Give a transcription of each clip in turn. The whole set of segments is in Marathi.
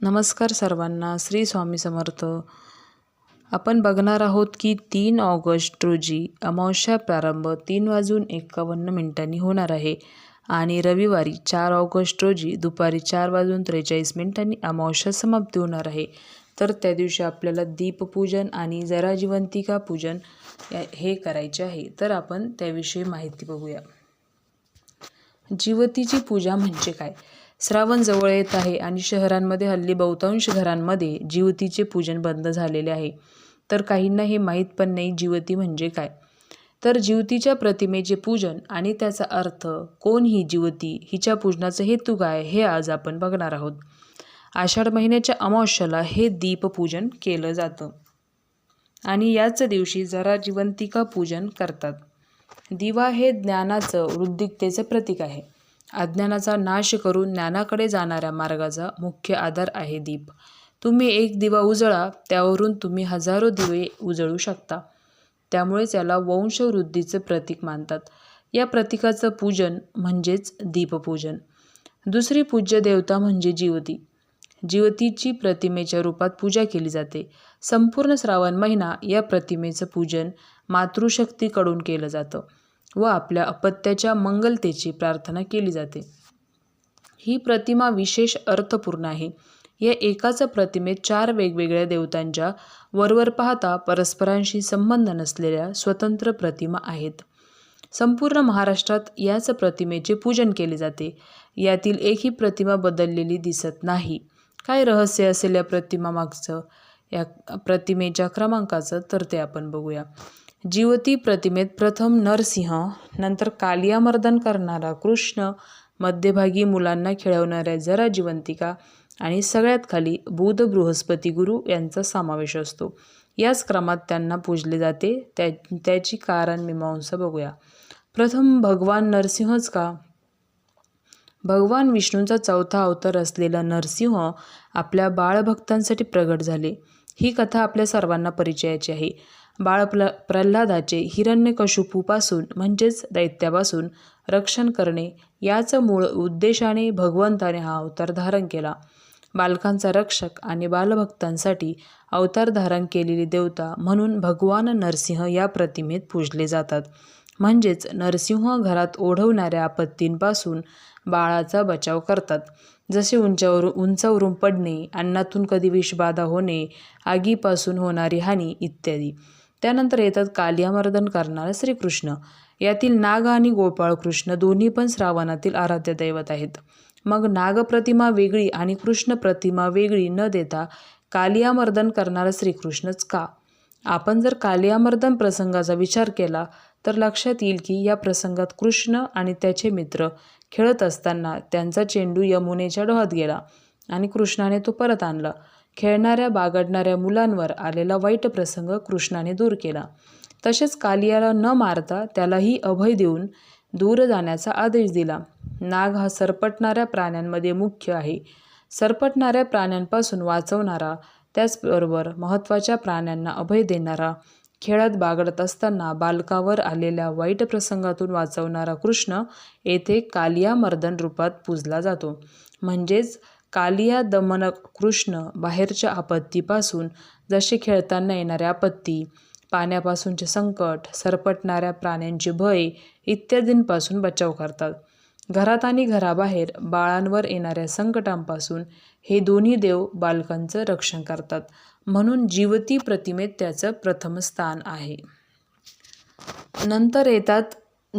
नमस्कार सर्वांना श्री स्वामी समर्थ. आपण बघणार आहोत की तीन ऑगस्ट रोजी अमावस्या प्रारंभ तीन वाजून एकावन्न मिनिटांनी होणार आहे आणि रविवारी चार ऑगस्ट रोजी दुपारी चार वाजून त्रेचाळीस मिनिटांनी अमावस्या समाप्ती होणार आहे. तर त्या दिवशी आपल्याला दीपपूजन आणि जराजीवंतिका पूजन हे करायचे आहे. तर आपण त्याविषयी माहिती बघूया. जीवतीची पूजा म्हणजे काय? श्रावण जवळ येत आहे आणि शहरांमध्ये हल्ली बहुतांश घरांमध्ये जिवतीचे पूजन बंद झालेले आहे. तर काहींना हे माहीत पण नाही जिवती म्हणजे काय. तर जिवतीच्या प्रतिमेचे पूजन आणि त्याचा अर्थ कोण ही जिवती हिच्या पूजनाचा हेतू काय हे आज आपण बघणार आहोत. आषाढ महिन्याच्या अमावस्याला हे दीपपूजन केलं जातं. आणि याच दिवशी जरा जिवंतिका पूजन करतात. दिवा हे ज्ञानाचं वृद्धिकतेचं प्रतीक आहे. अज्ञानाचा नाश करून ज्ञानाकडे जाणाऱ्या मार्गाचा मुख्य आधार आहे दीप. तुम्ही एक दिवा उजळा त्यावरून तुम्ही हजारो दिवे उजळू शकता. त्यामुळेच याला वंशवृद्धीचं प्रतीक मानतात. या प्रतीकाचं पूजन म्हणजेच दीपपूजन. दुसरी पूज्य देवता म्हणजे जीवती. जीवतीची प्रतिमेच्या रूपात पूजा केली जाते. संपूर्ण श्रावण महिना या प्रतिमेचं पूजन मातृशक्तीकडून केलं जातं. व आपल्या अपत्याच्या मंगलतेची प्रार्थना केली जाते. ही प्रतिमा विशेष अर्थपूर्ण आहे. या एकाच प्रतिमेत चार वेगवेगळ्या देवतांच्या वरवर पाहता परस्परांशी संबंध नसलेल्या स्वतंत्र प्रतिमा आहेत. संपूर्ण महाराष्ट्रात याच प्रतिमेचे पूजन केले जाते. यातील एकही प्रतिमा बदललेली दिसत नाही. काय रहस्य असेल या प्रतिमामागचं? या प्रतिमेच्या क्रमांकाचं? तर ते आपण बघूया. जिवती प्रतिमेत प्रथम नरसिंह नंतर कालियामर्दन करणारा कृष्ण मध्यभागी मुलांना खेळवणाऱ्या जरा जिवंतिका आणि सगळ्यात खाली बुध बृहस्पती गुरु यांचा समावेश असतो. याच क्रमात त्यांना पूजले जाते. त्या त्याची कारण मीमांसा बघूया. प्रथम भगवान नरसिंहच का? भगवान विष्णूंचा चौथा अवतार असलेला नरसिंह आपल्या बाळभक्तांसाठी प्रगट झाले. ही कथा आपल्या सर्वांना परिचयाची आहे. बाळ प्ल प्रल्हादाचे हिरण्यकशुपूपासून म्हणजेच दैत्यापासून रक्षण करणे याच मूळ उद्देशाने भगवंताने हा अवतार धारण केला. बालकांचा रक्षक आणि बालभक्तांसाठी अवतार धारण केलेली देवता म्हणून भगवान नरसिंह या प्रतिमेत पूजले जातात. म्हणजेच नरसिंह घरात ओढवणाऱ्या आपत्तींपासून बाळाचा बचाव करतात. जसे उंचावरून उंचावरून पडणे अन्नातून कधी विषबाधा होणे आगीपासून होणारी हानी इत्यादी. त्यानंतर येतात कालियामर्दन करणारा श्रीकृष्ण. यातील नाग आणि गोपाळकृष्ण दोन्ही पण श्रावणातील आराध्य दैवत आहेत. मग नागप्रतिमा वेगळी आणि कृष्ण प्रतिमा वेगळी न देता कालियामर्दन करणारा श्रीकृष्णच का? आपण जर कालियामर्दन प्रसंगाचा विचार केला तर लक्षात येईल की या प्रसंगात कृष्ण आणि त्याचे मित्र खेळत असताना त्यांचा चेंडू यमुनेच्या डोहात गेला आणि कृष्णाने तो परत आणला. खेळणाऱ्या बागडणाऱ्या मुलांवर आलेला वाईट प्रसंग कृष्णाने दूर केला. तसेच कालियाला न मारता त्यालाही अभय देऊन दूर जाण्याचा आदेश दिला. नाग हा सरपटणाऱ्या प्राण्यांमध्ये मुख्य आहे. सरपटणाऱ्या प्राण्यांपासून वाचवणारा त्याचबरोबर महत्त्वाच्या प्राण्यांना अभय देणारा खेळात बागडत असताना बालकावर आलेल्या वाईट प्रसंगातून वाचवणारा कृष्ण येथे कालिया मर्दन रूपात पूजला जातो. म्हणजेच कालिया दमन कृष्ण बाहेरच्या आपत्तीपासून जसे खेळताना येणाऱ्या आपत्ती पाण्यापासूनचे संकट सरपटणाऱ्या प्राण्यांचे भय इत्यादींपासून बचाव करतात. घरात आणि घराबाहेर बाळांवर येणाऱ्या संकटांपासून हे दोन्ही देव बालकांचं रक्षण करतात. म्हणून जीवती प्रतिमेत त्याचं प्रथम स्थान आहे. नंतर येतात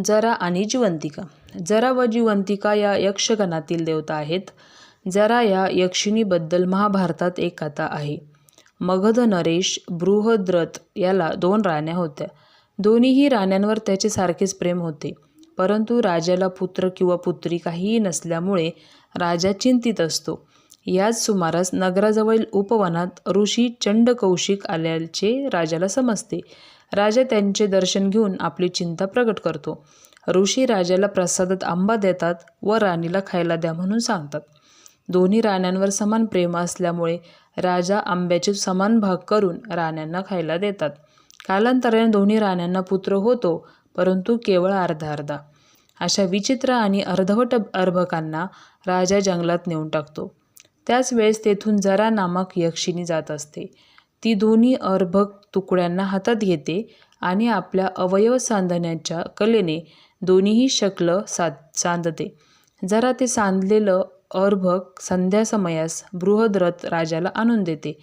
जरा आणि जिवंतिका. जरा व जिवंतिका या यक्षगणातील देवता आहेत. जरा या यक्षिणीबद्दल महाभारतात एक कथा आहे. मगध नरेश बृहद्रथ याला दोन राण्या होत्या. दोन्हीही राण्यांवर त्याचे सारखेच प्रेम होते. परंतु राजाला पुत्र किंवा पुत्री काहीही नसल्यामुळे राजा चिंतित असतो. याच सुमारास नगराजवळील उपवनात ऋषी चंड कौशिक आल्याचे राजाला समजते. राजा त्यांचे दर्शन घेऊन आपली चिंता प्रकट करतो. ऋषी राजाला प्रसादात आंबा देतात व राणीला खायला द्या म्हणून सांगतात. दोन्ही राण्यांवर समान प्रेम असल्यामुळे राजा आंब्याचे समान भाग करून राण्यांना खायला देतात. कालांतराने दोन्ही राण्यांना पुत्र होतो परंतु केवळ अर्धा अर्धा. अशा विचित्र आणि अर्धवट अर्भकांना राजा जंगलात नेऊन टाकतो. त्याच वेळेस तेथून जरा नामक यक्षिणी जात असते. ती दोन्ही अर्भक तुकड्यांना हातात घेते आणि आपल्या अवयव सांधण्याच्या कलेने दोन्हीही शकल साध सांधते. जरा ते सांधलेलं अर्भक संध्यासमयास बृहद्रथ राजाला आणून देते.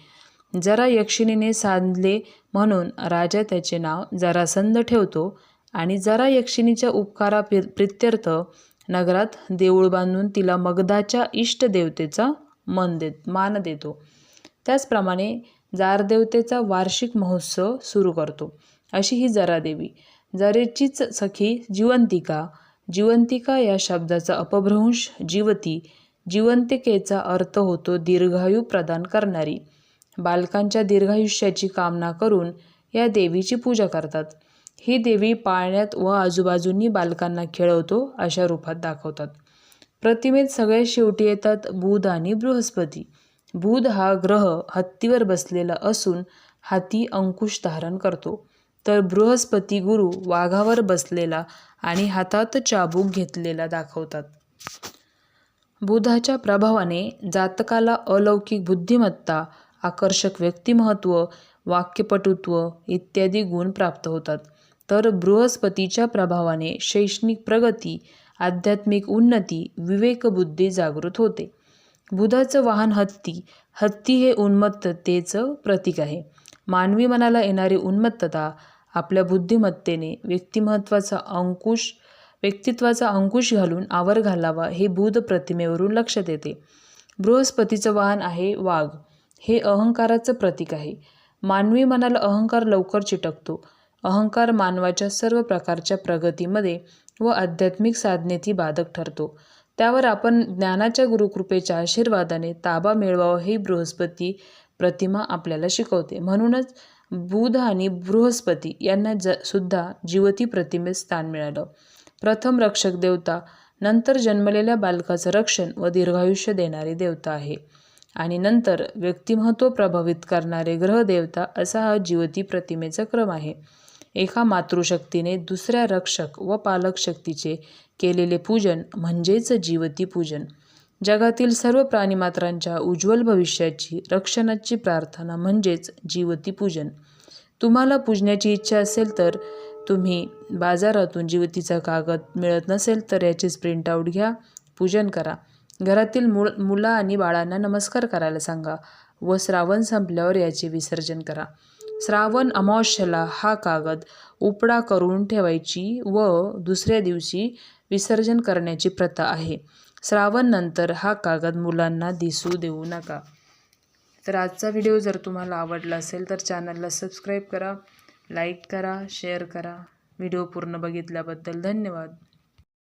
जरा यक्षिणीने सांधले म्हणून राजा त्याचे नाव जरासंध ठेवतो आणि जरा यक्षिणीच्या उपकारा प्रित्यर्थ नगरात देऊळ बांधून तिला मगधाच्या इष्टदेवतेचा मन देत मान देतो. त्याचप्रमाणे जारदेवतेचा वार्षिक महोत्सव सुरू करतो. अशी ही जरादेवी जरेचीच सखी जिवंतिका. जिवंतिका या शब्दाचा अपभ्रंश जीवती जिवंतिकेचा अर्थ होतो दीर्घायू प्रदान करणारी. बालकांच्या दीर्घायुष्याची कामना करून या देवीची पूजा करतात. ही देवी पाळण्यात व आजूबाजूंनी बालकांना खेळवतो अशा रूपात दाखवतात. प्रतिमेत सगळे शेवटी येतात बुध आणि बृहस्पती. बुध हा ग्रह हत्तीवर बसलेला असून हाती अंकुश धारण करतो. तर बृहस्पती गुरु वाघावर बसलेला आणि हातात चाबूक घेतलेला दाखवतात. बुधाच्या प्रभावाने जातकाला अलौकिक बुद्धिमत्ता आकर्षक व्यक्तिमत्व वाक्यपटुत्व इत्यादी गुण प्राप्त होतात. तर बृहस्पतीच्या प्रभावाने शैक्षणिक प्रगती आध्यात्मिक उन्नती विवेकबुद्धी जागृत होते. बुधाचं वाहन हत्ती हत्ती हे उन्मत्ततेचं प्रतीक आहे. मानवी मनाला येणारी उन्मत्तता आपल्या बुद्धिमत्तेने व्यक्तिमत्वाचा अंकुश व्यक्तित्वाचा अंकुश घालून आवर घालावा हे बुध प्रतिमेवरून लक्षात येते बृहस्पतीचं वाहन आहे वाघ. हे अहंकाराचं प्रतीक आहे. मानवी मनाला अहंकार लवकर चिटकतो. अहंकार मानवाच्या सर्व प्रकारच्या प्रगतीमध्ये व आध्यात्मिक साधनेतही बाधक ठरतो. त्यावर आपण ज्ञानाच्या गुरुकृपेच्या आशीर्वादाने ताबा मिळवावा ही बृहस्पती प्रतिमा आपल्याला शिकवते. म्हणूनच बुध आणि बृहस्पती यांना ज सुद्धा जीवती प्रतिमेत स्थान मिळालं. प्रथम रक्षक देवता नंतर जन्मलेल्या बालकाचं रक्षण व दीर्घायुष्य देणारी देवता आहे. आणि नंतर व्यक्तिमत्व प्रभावित करणारे ग्रहदेवता असा हा जीवती प्रतिमेचा क्रम आहे. एका मातृशक्तीने दुसऱ्या रक्षक व पालक शक्तीचे केलेले पूजन म्हणजेच जीवती पूजन. जगातील सर्व प्राणीमात्रांच्या उज्ज्वल भविष्याची रक्षणाची प्रार्थना म्हणजेच जीवती पूजन. तुम्हाला पूजण्याची इच्छा असेल तर तुम्ही बाजारातून जीवतीचा कागद मिळत नसेल तर याचीच प्रिंटआउट घ्या पूजन करा. घरातील मुळ मुलं आणि बाळांना नमस्कार करायला सांगा. व श्रावण संपल्यावर याचे विसर्जन करा. श्रावण अमावस्येला हा कागद उपडा करून ठेवायची व दुसऱ्या दिवशी विसर्जन करण्याची प्रथा आहे. श्रावण नंतर हा कागद मुलांना दिसू देऊ नका. तर आजचा व्हिडिओ जर तुम्हाला आवडला असेल तर चॅनलला सबस्क्राईब करा. लाईक करा शेअर करा. व्हिडिओ पूर्ण बघितल्याबद्दल धन्यवाद.